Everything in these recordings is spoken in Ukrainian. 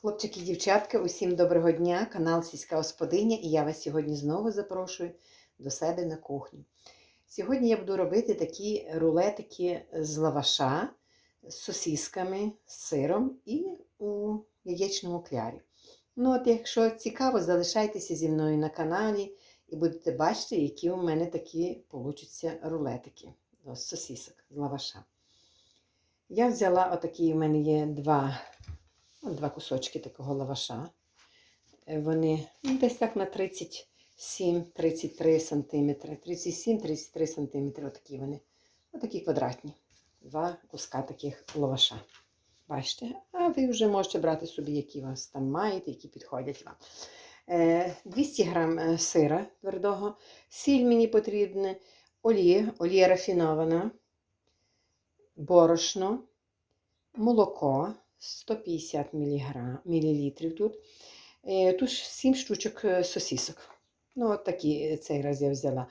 Хлопчики і дівчатка, усім доброго дня! Канал Сільська Господиня, і я вас сьогодні знову запрошую до себе на кухню. Сьогодні я буду робити такі рулетики з лаваша, з сосісками, з сиром і у яєчному клярі. Ну, от, якщо цікаво, залишайтеся зі мною на каналі і будете бачити, які у мене такі получаться рулетики з сосісок, з лаваша. Я взяла отакі, у мене є два два кусочки такого лаваша. Е, Вони ну, десь так на 37-33 см. 37-33 см. Отакі вони. Отакі квадратні. Два куска таких лаваша. Бачите? А ви вже можете брати собі, які вас там маєте, які підходять вам. Е, 200 г сира твердого, сіль мені потрібна, олія, олія рафінована, борошно, молоко. 150 мг, мілілітрів тут. Е, Тут 7 штучок е, сосісок. Ну, от такі е, цей раз я взяла.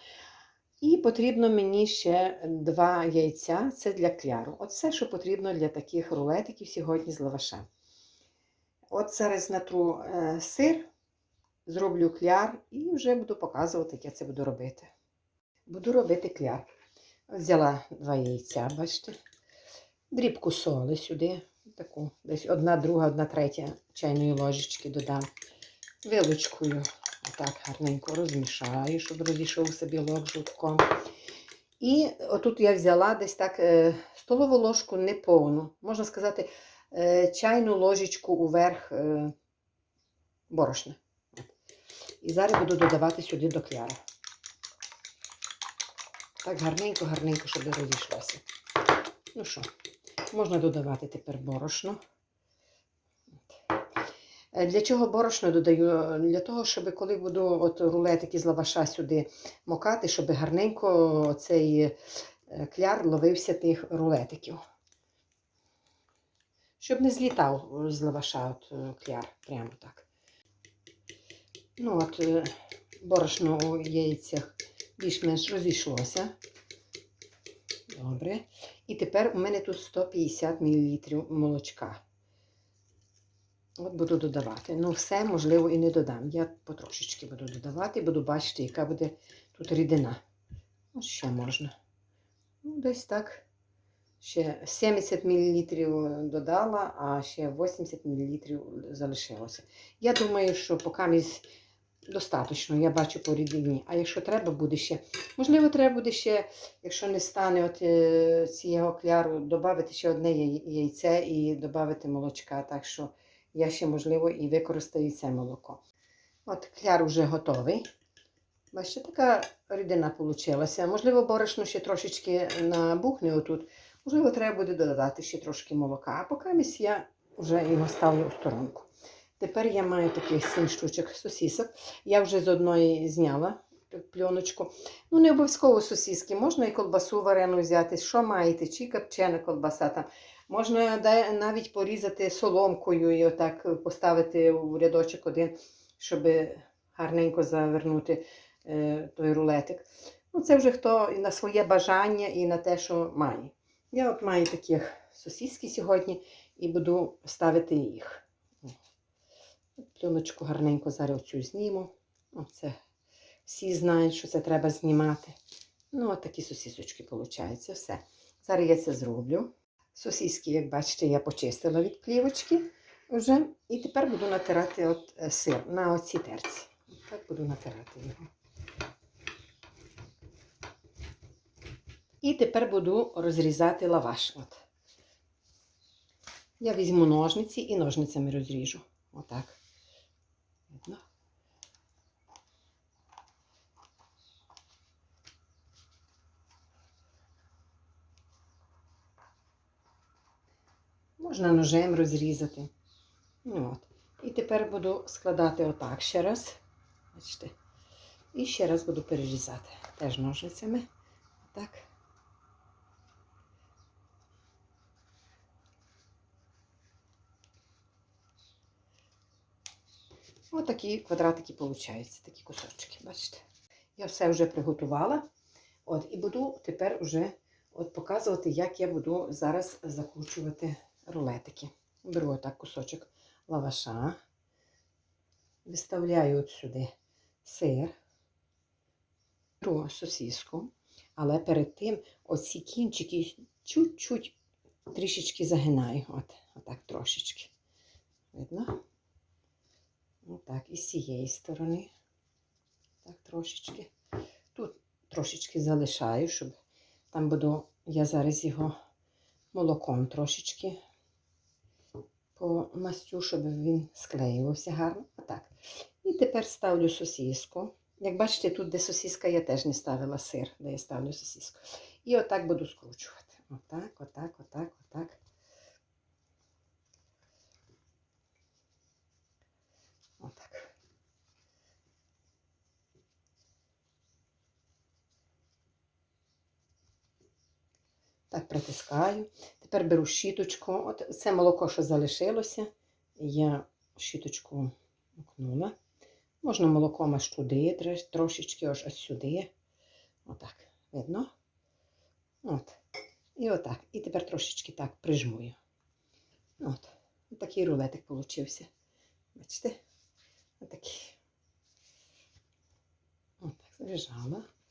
І потрібно мені ще 2 яйця, це для кляру. От все, що потрібно для таких рулетиків сьогодні з лаваша. От зараз натру сир, зроблю кляр і вже буду показувати, як я це буду робити. Буду робити кляр. Взяла 2 яйця, бачите. Дрібку соли сюди таку, десь одна, друга, одна третя чайної ложечки додам. Вилочкою отак гарненько розмішаю, щоб розійшовся білок жовтком. І отут я взяла десь так е, столову ложку неповну, можна сказати, е, чайну ложечку уверх е, борошна. І зараз буду додавати сюди до кляра. Так гарненько-гарненько, щоб розійшлося. Ну що, Можна додавати тепер борошно. Е, Для чого борошно додаю? Для того, щоб коли буду от рулетики з лаваша сюди мокати, щоб гарненько цей е, кляр ловився тих рулетиків. Щоб не злітав з лаваша от е, кляр. Прямо так. Ну от, е, борошно у яйцях більш-менш розійшлося. Добре. І тепер у мене тут 150 мл молочка. От буду додавати. Ну, все, можливо, і не додам. Я потрошечки буду додавати, буду бачити, яка буде тут рідина. Ось ще можна. Ну, десь так. Ще 70 мл додала, а ще 80 мл залишилося. Я думаю, що поки місь достатньо, я бачу по рідині. А якщо треба буде ще, можливо, треба буде ще, якщо не стане от е, цього кляру, додати ще одне яйце і додати молочка. Так що я ще, можливо, і використаю це молоко. От кляр вже готовий. Бачите, така рідина вийшла. Можливо, борошно ще трошечки набухне отут. Можливо, треба буде додати ще трошки молока. А поки я вже його ставлю у сторонку. Тепер я маю таких 7 штучок сосісок. Я вже з одної зняла пленочку. Ну, не обов'язково сосіски. Можна і колбасу варену взяти. Що маєте? Чи копчена колбаса там. Можна навіть порізати соломкою і отак поставити у рядочок один, щоб гарненько завернути е, той рулетик. Ну, це вже хто і на своє бажання і на те, що має. Я от маю таких сосіски сьогодні і буду ставити їх. Пленочку гарненько зараз цю зніму. Оце всі знають, що це треба знімати. Ну, от такі сосісочки виходить. Все. Зараз я це зроблю. Сосіски, як бачите, я почистила від плівочки вже. І тепер буду натирати от е, сир на оцій терці. Так буду натирати його. І тепер буду розрізати лаваш. От. Я візьму ножниці і ножницями розріжу. Отак. Видно? Можна ножем розрізати. Ну, от. І тепер буду складати отак ще раз. Бачите. І ще раз буду перерізати. Теж ножницями. Так. Ось такі квадратики получаються, такі кусочки, бачите. Я все вже приготувала. От, і буду тепер вже от показувати, як я буду зараз закручувати рулетики. Беру отак кусочок лаваша. Виставляю от сюди сир, беру сосиску, але перед тим оці кінчики чуть-чуть трішечки загинаю. От, отак трошечки. Видно? Отак, і з цієї сторони. Так, трошечки. Тут трошечки залишаю, щоб там буду я зараз його молоком трошечки помастю, щоб він склеювався гарно. Отак. І тепер ставлю сосіску. Як бачите, тут, де сосіска, я теж не ставила сир, де я ставлю сосіску. І отак буду скручувати. Отак, отак, отак. Отак. Так, притискаю. Тепер беру щіточку. От це молоко, що залишилося. Я щіточку окнула. Можна молоком аж туди, трошечки аж ось сюди. Отак. Видно? От. І отак. І тепер трошечки так прижмую. От. Такий рулетик получився. Бачите? Отакий. Отак, зав'яжала. І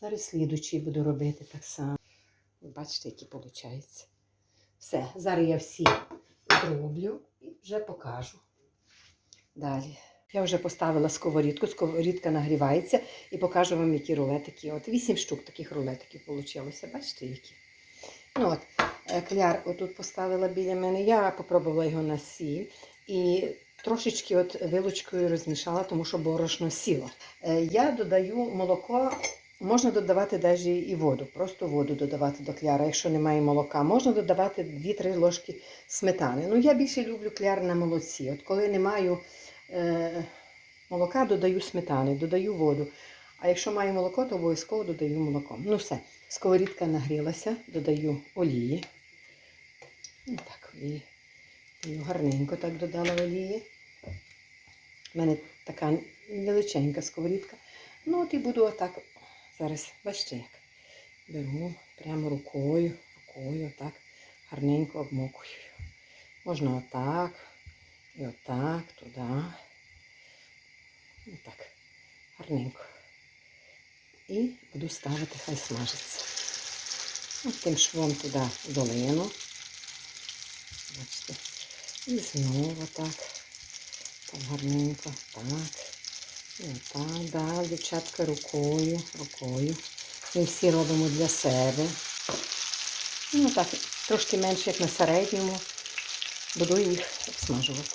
зараз слідучий буду робити так само. Бачите, які виходить. Все, зараз я всі зроблю і вже покажу. Далі. Я вже поставила сковорідку, сковорідка нагрівається і покажу вам, які рулетики. От 8 штук таких рулетиків вийшло. Бачите, які? Ну от, е, кляр отут поставила біля мене. Я попробувала його на сіль і трошечки от вилочкою розмішала, тому що борошно сіло. Е, Я додаю молоко. Можна додавати навіть і воду, просто воду додавати до кляра, якщо немає молока. Можна додавати 2-3 ложки сметани. Ну, я більше люблю кляр на молоці. От коли не маю е, молока, додаю сметани, додаю воду. А якщо маю молоко, то обов'язково додаю молоко. Ну все, сковорідка нагрілася, додаю олії. Ну, так, олії. Ну, гарненько так додала олії. У мене така величенька сковорідка. Ну, от і буду отак. Зараз, бачите, як беру прямо рукою, рукою, отак гарненько обмокую. Можна отак, і отак, туди. Отак, гарненько. І буду ставити, хай смажиться. Ось тим швом туди долину. Бачите. І знову так. Так гарненько. Так. Отак, дівчатка, рукою, рукою. Ми всі робимо для себе. Ну так, трошки менше, як на середньому. Буду їх обсмажувати.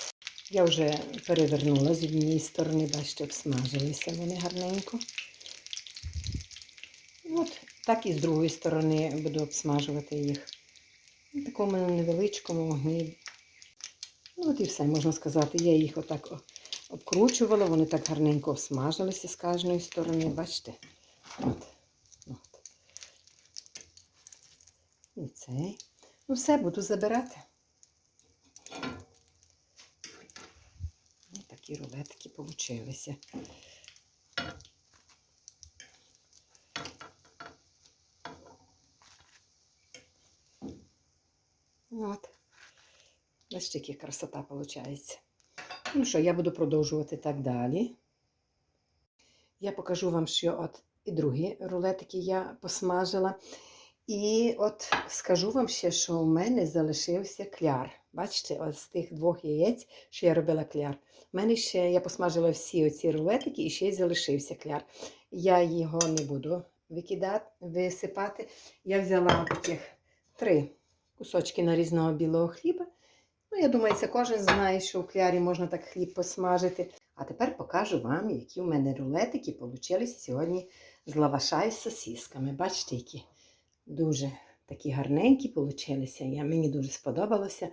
Я вже перевернула з однієї сторони, бачите, обсмажилися вони гарненько. От так і з другої сторони буду обсмажувати їх. На такому невеличкому вогні. Ну, от і все, можна сказати. Я їх отак о- обкручувала, вони так гарненько обсмажилися з кожної сторони, бачите? От. От. І цей. Ну, все, буду забирати. Ось такі рулетики получилися. От. Бачите, яка красота виходить. Ну що, я буду продовжувати так далі. Я покажу вам, що от і другі рулетики я посмажила. І от скажу вам ще, що у мене залишився кляр. Бачите, ось з тих двох яєць, що я робила кляр. У мене ще я посмажила всі оці рулетики і ще й залишився кляр. Я його не буду викидати, висипати. Я взяла таких три кусочки нарізного білого хліба. Ну, я думаю, це кожен знає, що у клярі можна так хліб посмажити. А тепер покажу вам, які у мене рулетики получилися сьогодні з лаваша із сосісками. Бачите, які дуже такі гарненькі получилися. Я, мені дуже сподобалося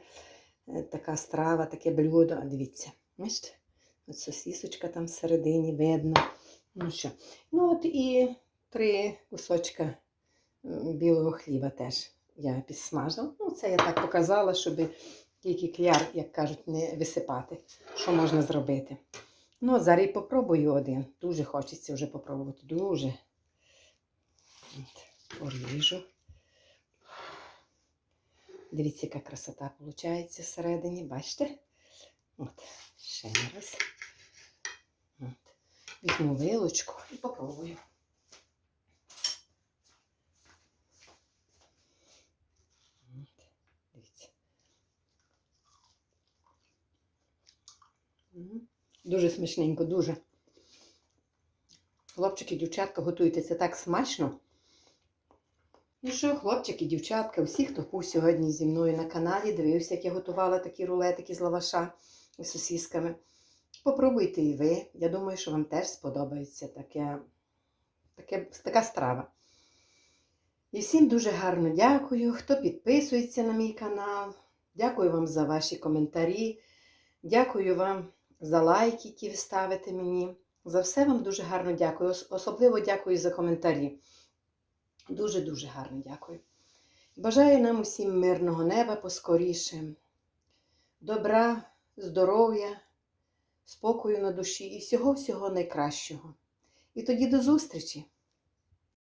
е, така страва, таке блюдо. А дивіться, бачите? От сосісочка там всередині видно. Ну що, ну от і три кусочка білого хліба теж я підсмажила. Ну, це я так показала, щоб тільки кляр, як кажуть, не висипати, що можна зробити. Ну, зараз і попробую один. Дуже хочеться вже попробувати. Дуже. От, поріжу. Дивіться, яка красота виходить всередині, бачите? От, ще раз. От. Візьму вилочку і попробую. От, дивіться. М, Дуже смачненько, дуже. Хлопчики, дівчатка, готуйте це так смачно. Ну що, хлопчики, дівчатка, усі, хто був сьогодні зі мною на каналі, дивився, як я готувала такі рулетики з лаваша і сосісками. Попробуйте і ви. Я думаю, що вам теж сподобається таке, таке, така страва. І всім дуже гарно дякую, хто підписується на мій канал. Дякую вам за ваші коментарі. Дякую вам за лайки, які ви ставите мені. За все вам дуже гарно дякую. Особливо дякую за коментарі. Дуже-дуже гарно дякую. Бажаю нам усім мирного неба поскоріше, добра, здоров'я, спокою на душі і всього-всього найкращого. І тоді до зустрічі!